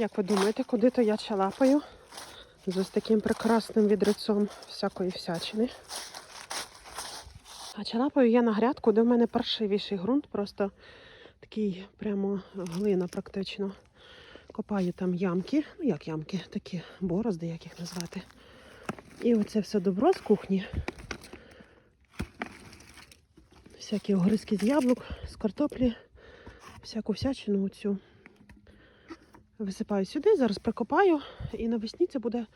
Як ви думаєте, куди то я чалапаю? З ось таким прекрасним відрицом всякої всячини. А чалапаю я на грядку, де в мене паршивіший ґрунт, просто такий прямо глина практично. Копаю там ямки, ну як ямки, такі борозди, як їх назвати. І оце все добро з кухні. Всякі огризки з яблук, з картоплі, всяку всячину оцю. Висипаю сюди, зараз прикопаю, і навесні це буде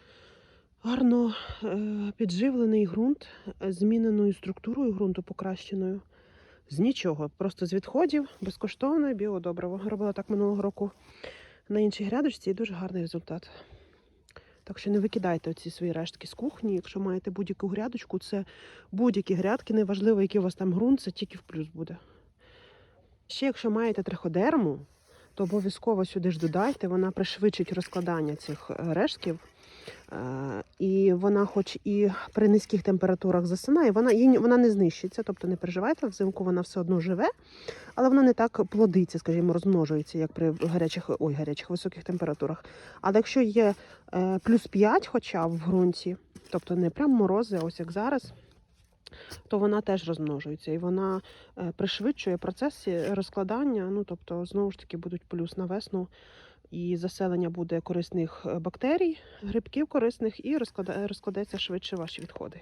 гарно е, підживлений ґрунт зміненою структурою ґрунту покращеною. З нічого, просто з відходів, безкоштовне біодобриво. Робила так минулого року на іншій грядочці і дуже гарний результат. Так що не викидайте оці свої рештки з кухні. Якщо маєте будь-яку грядочку, це будь-які грядки, неважливо, який у вас там ґрунт, це тільки в плюс буде. Ще якщо маєте триходерму, то обов'язково сюди ж додайте, вона пришвидшить розкладання цих е, рештків. Е, І вона, хоч і при низьких температурах засинає, вона, їй, вона не знищиться, тобто не переживайте, взимку вона все одно живе, але вона не так плодиться, скажімо, розмножується, як при гарячих, ой, гарячих високих температурах. Але якщо є е, плюс 5 хоча в ґрунті, тобто не прям морози, ось як зараз, то вона теж розмножується і вона е, пришвидшує процес розкладання. Ну тобто, знову ж таки, будуть плюс на весну, і заселення буде корисних е, бактерій, грибків корисних, і розкладе розкладеться швидше ваші відходи.